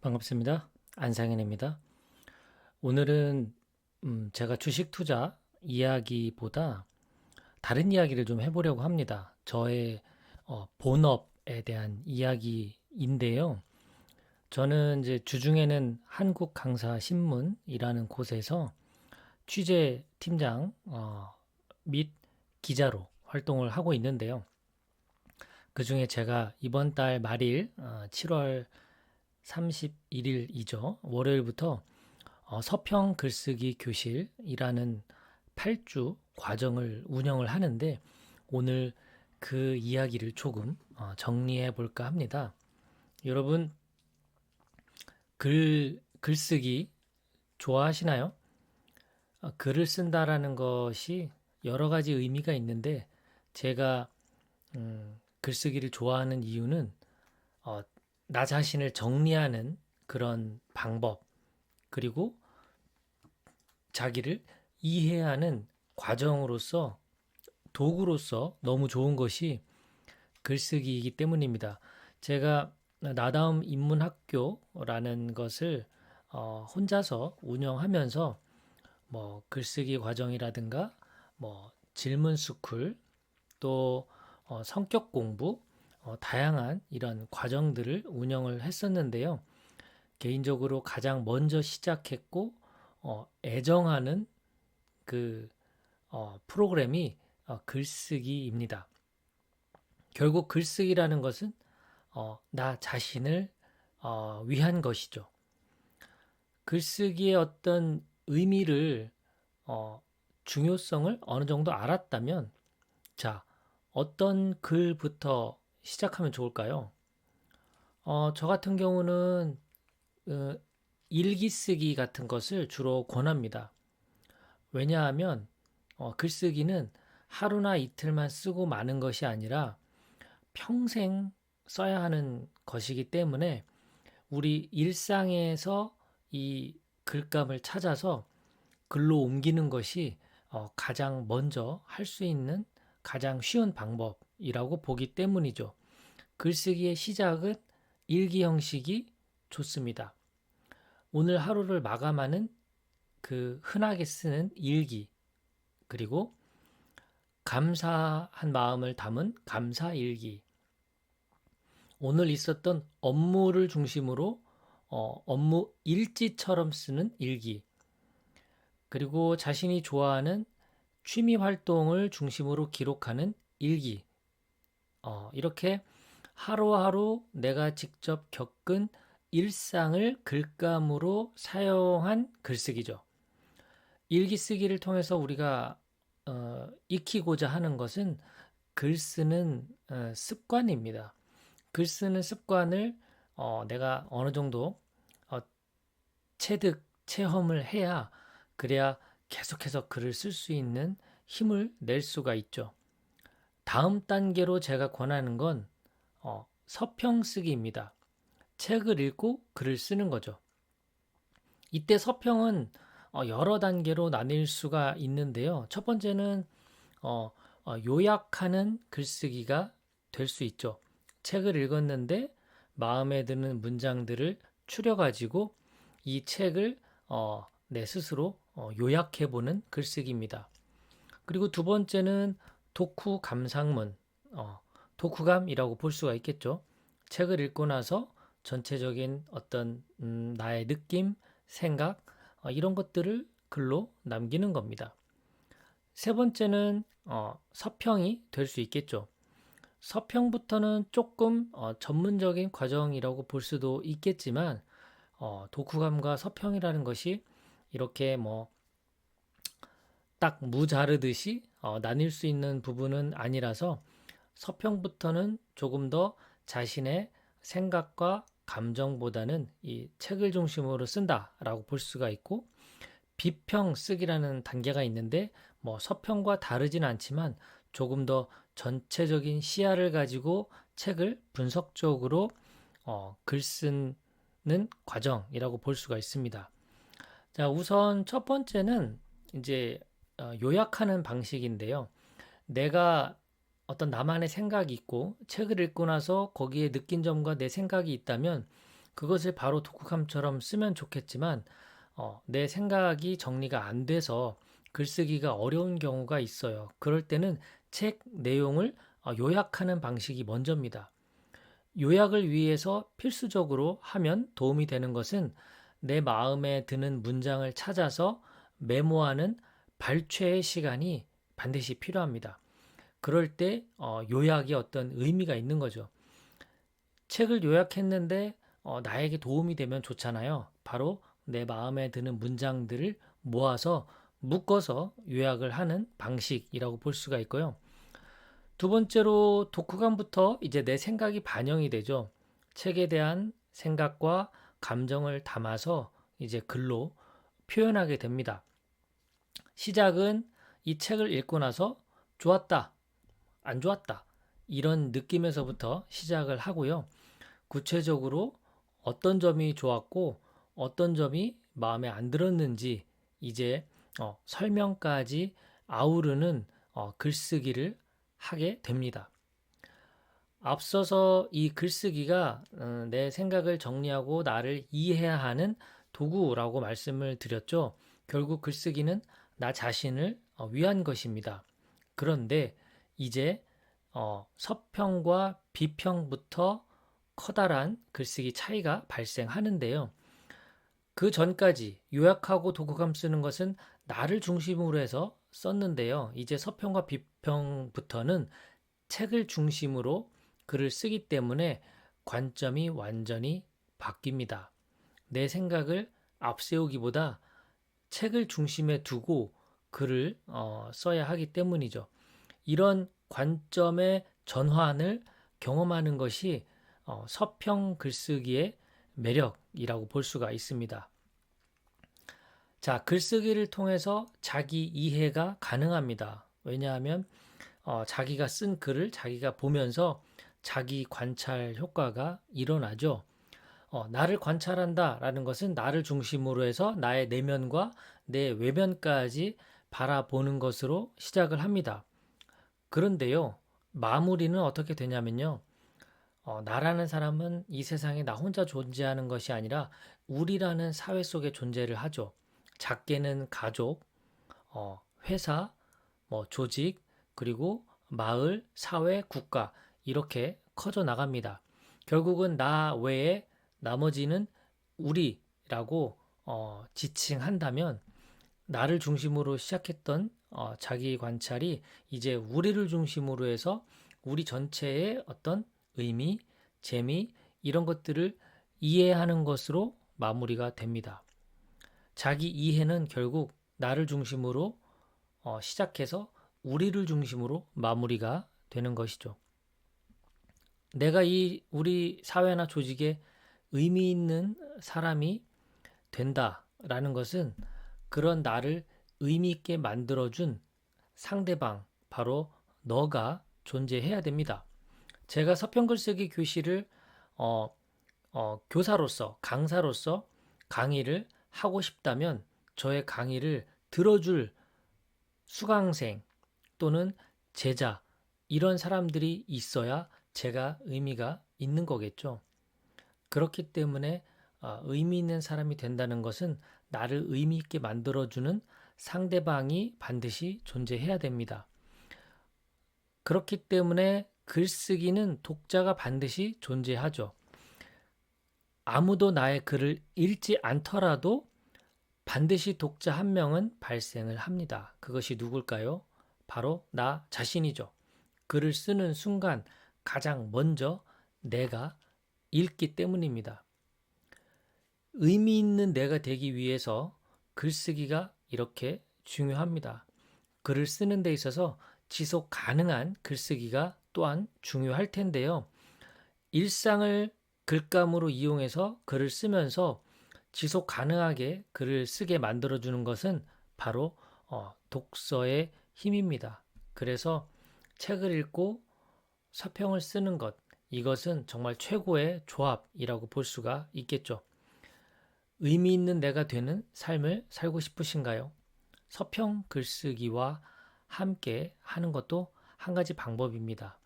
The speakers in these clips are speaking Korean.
반갑습니다. 안상현입니다. 오늘은 음, 제가 주식 투자 이야기보다 다른 이야기를 좀 해보려고 합니다. 저의 어, 본업에 대한 이야기인데요. 저는 이제 주중에는 한국 강사 신문이라는 곳에서 취재 팀장 어, 및 기자로 활동을 하고 있는데요. 그 중에 제가 이번 달 말일 어, 7월 31일이죠. 월요일부터 어, 서평 글쓰기 교실이라는 8주 과정을 운영을 하는데 오늘 그 이야기를 조금 어, 정리해 볼까 합니다. 여러분 글 글쓰기 좋아하시나요? 어, 글을 쓴다라는 것이 여러 가지 의미가 있는데 제가 음, 글쓰기를 좋아하는 이유는 어, 나 자신을 정리하는 그런 방법, 그리고 자기를 이해하는 과정으로서 도구로서 너무 좋은 것이 글쓰기이기 때문입니다. 제가 나다움 인문학교라는 것을 어, 혼자서 운영하면서 뭐 글쓰기 과정이라든가 뭐 질문 스쿨 또 어, 성격 공부 어, 다양한 이런 과정들을 운영을 했었는데요. 개인적으로 가장 먼저 시작했고 어, 애정하는 그 어, 프로그램이 어, 글쓰기입니다. 결국 글쓰기라는 것은 어, 나 자신을 어, 위한 것이죠. 글쓰기의 어떤 의미를 어, 중요성을 어느 정도 알았다면 자 어떤 글부터 시작하면 좋을까요? 어, 저 같은 경우는 어, 일기 쓰기 같은 것을 주로 권합니다. 왜냐하면 어, 글쓰기는 하루나 이틀만 쓰고 마는 것이 아니라 평생 써야 하는 것이기 때문에 우리 일상에서 이 글감을 찾아서 글로 옮기는 것이 어, 가장 먼저 할 수 있는 가장 쉬운 방법이라고 보기 때문이죠. 글쓰기의 시작은 일기 형식이 좋습니다. 오늘 하루를 마감하는 그 흔하게 쓰는 일기, 그리고 감사한 마음을 담은 감사 일기, 오늘 있었던 업무를 중심으로 어, 업무 일지처럼 쓰는 일기, 그리고 자신이 좋아하는 취미 활동을 중심으로 기록하는 일기, 어, 이렇게 하루하루 내가 직접 겪은 일상을 글감으로 사용한 글쓰기죠. 일기 쓰기를 통해서 우리가 어, 익히고자 하는 것은 글 쓰는 어, 습관입니다. 글 쓰는 습관을 어, 내가 어느 정도 어, 체득, 체험을 해야 그래야 계속해서 글을 쓸 수 있는 힘을 낼 수가 있죠. 다음 단계로 제가 권하는 건 어, 서평 쓰기입니다. 책을 읽고 글을 쓰는 거죠. 이때 서평은 어, 여러 단계로 나뉠 수가 있는데요. 첫 번째는 어, 어, 요약하는 글쓰기가 될 수 있죠. 책을 읽었는데 마음에 드는 문장들을 추려가지고 이 책을 어, 내 스스로 어, 요약해보는 글쓰기입니다. 그리고 두 번째는 독후 감상문, 어, 독후감이라고 볼 수가 있겠죠. 책을 읽고 나서 전체적인 어떤 음, 나의 느낌, 생각 어, 이런 것들을 글로 남기는 겁니다. 세 번째는 어, 서평이 될 수 있겠죠. 서평부터는 조금 어, 전문적인 과정이라고 볼 수도 있겠지만 어, 독후감과 서평이라는 것이 이렇게 뭐 딱 무자르듯이 어, 나뉠 수 있는 부분은 아니라서 서평부터는 조금 더 자신의 생각과 감정보다는 이 책을 중심으로 쓴다라고 볼 수가 있고 비평 쓰기라는 단계가 있는데 뭐 서평과 다르진 않지만 조금 더 전체적인 시야를 가지고 책을 분석적으로 어, 글 쓰는 과정이라고 볼 수가 있습니다. 자, 우선 첫 번째는 이제 어, 요약하는 방식인데요. 내가 어떤 나만의 생각이 있고 책을 읽고 나서 거기에 느낀 점과 내 생각이 있다면 그것을 바로 독후감처럼 쓰면 좋겠지만 어, 내 생각이 정리가 안 돼서 글쓰기가 어려운 경우가 있어요. 그럴 때는 책 내용을 어, 요약하는 방식이 먼저입니다. 요약을 위해서 필수적으로 하면 도움이 되는 것은 내 마음에 드는 문장을 찾아서 메모하는 발췌의 시간이 반드시 필요합니다. 그럴 때 어, 요약이 어떤 의미가 있는 거죠. 책을 요약했는데 어, 나에게 도움이 되면 좋잖아요. 바로 내 마음에 드는 문장들을 모아서 묶어서 요약을 하는 방식이라고 볼 수가 있고요. 두 번째로 독후감부터 이제 내 생각이 반영이 되죠. 책에 대한 생각과 감정을 담아서 이제 글로 표현하게 됩니다. 시작은 이 책을 읽고 나서 좋았다, 안 좋았다, 이런 느낌에서부터 시작을 하고요. 구체적으로 어떤 점이 좋았고 어떤 점이 마음에 안 들었는지 이제 어, 설명까지 아우르는 어, 글쓰기를 하게 됩니다. 앞서서 이 글쓰기가 어, 내 생각을 정리하고 나를 이해해야 하는 도구라고 말씀을 드렸죠. 결국 글쓰기는 나 자신을 어, 위한 것입니다. 그런데 이제 어, 서평과 비평부터 커다란 글쓰기 차이가 발생하는데요. 그 전까지 요약하고 독후감 쓰는 것은 나를 중심으로 해서 썼는데요. 이제 서평과 비평부터는 책을 중심으로 글을 쓰기 때문에 관점이 완전히 바뀝니다. 내 생각을 앞세우기보다 책을 중심에 두고 글을 어, 써야 하기 때문이죠. 이런 관점의 전환을 경험하는 것이 어, 서평 글쓰기의 매력이라고 볼 수가 있습니다. 자, 글쓰기를 통해서 자기 이해가 가능합니다. 왜냐하면 어, 자기가 쓴 글을 자기가 보면서 자기 관찰 효과가 일어나죠. 어, 나를 관찰한다라는 것은 나를 중심으로 해서 나의 내면과 내 외면까지 바라보는 것으로 시작을 합니다. 그런데요, 마무리는 어떻게 되냐면요. 어, 나라는 사람은 이 세상에 나 혼자 존재하는 것이 아니라 우리라는 사회 속에 존재를 하죠. 작게는 가족, 어, 회사, 뭐 조직, 그리고 마을, 사회, 국가 이렇게 커져 나갑니다. 결국은 나 외에 나머지는 우리라고 어, 지칭한다면 나를 중심으로 시작했던 어, 자기 관찰이 이제 우리를 중심으로 해서 우리 전체의 어떤 의미, 재미 이런 것들을 이해하는 것으로 마무리가 됩니다. 자기 이해는 결국 나를 중심으로 어, 시작해서 우리를 중심으로 마무리가 되는 것이죠. 내가 이 우리 사회나 조직에 의미 있는 사람이 된다라는 것은 그런 나를 의미 있게 만들어준 상대방, 바로 너가 존재해야 됩니다. 제가 서평글쓰기 교실을 어, 어, 교사로서 강사로서 강의를 하고 싶다면 저의 강의를 들어줄 수강생 또는 제자 이런 사람들이 있어야 제가 의미가 있는 거겠죠. 그렇기 때문에 어, 의미 있는 사람이 된다는 것은 나를 의미 있게 만들어주는 상대방이 반드시 존재해야 됩니다. 그렇기 때문에 글쓰기는 독자가 반드시 존재하죠. 아무도 나의 글을 읽지 않더라도 반드시 독자 한 명은 발생을 합니다. 그것이 누굴까요? 바로 나 자신이죠. 글을 쓰는 순간 가장 먼저 내가 읽기 때문입니다. 의미 있는 내가 되기 위해서 글쓰기가 이렇게 중요합니다. 글을 쓰는 데 있어서 지속 가능한 글쓰기가 또한 중요할 텐데요. 일상을 글감으로 이용해서 글을 쓰면서 지속 가능하게 글을 쓰게 만들어주는 것은 바로 어, 독서의 힘입니다. 그래서 책을 읽고 서평을 쓰는 것, 이것은 정말 최고의 조합이라고 볼 수가 있겠죠. 의미 있는 내가 되는 삶을 살고 싶으신가요? 서평 글쓰기와 함께 하는 것도 한 가지 방법입니다.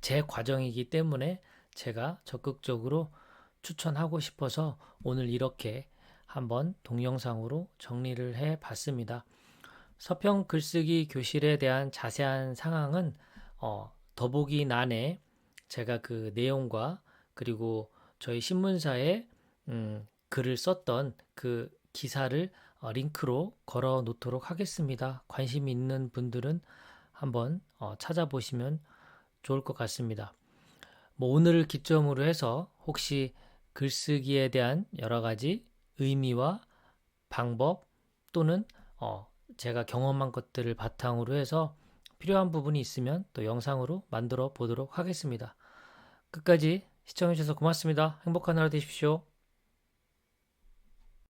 제 과정이기 때문에 제가 적극적으로 추천하고 싶어서 오늘 이렇게 한번 동영상으로 정리를 해 봤습니다. 서평 글쓰기 교실에 대한 자세한 상황은 어, 더보기란에 제가 그 내용과 그리고 저희 신문사에 음, 글을 썼던 그 기사를 어, 링크로 걸어 놓도록 하겠습니다. 관심 있는 분들은 한번 어, 찾아보시면 좋을 것 같습니다. 뭐 오늘을 기점으로 해서 혹시 글쓰기에 대한 여러 가지 의미와 방법 또는 어, 제가 경험한 것들을 바탕으로 해서 필요한 부분이 있으면 또 영상으로 만들어 보도록 하겠습니다. 끝까지 시청해주셔서 고맙습니다. 행복한 하루 되십시오.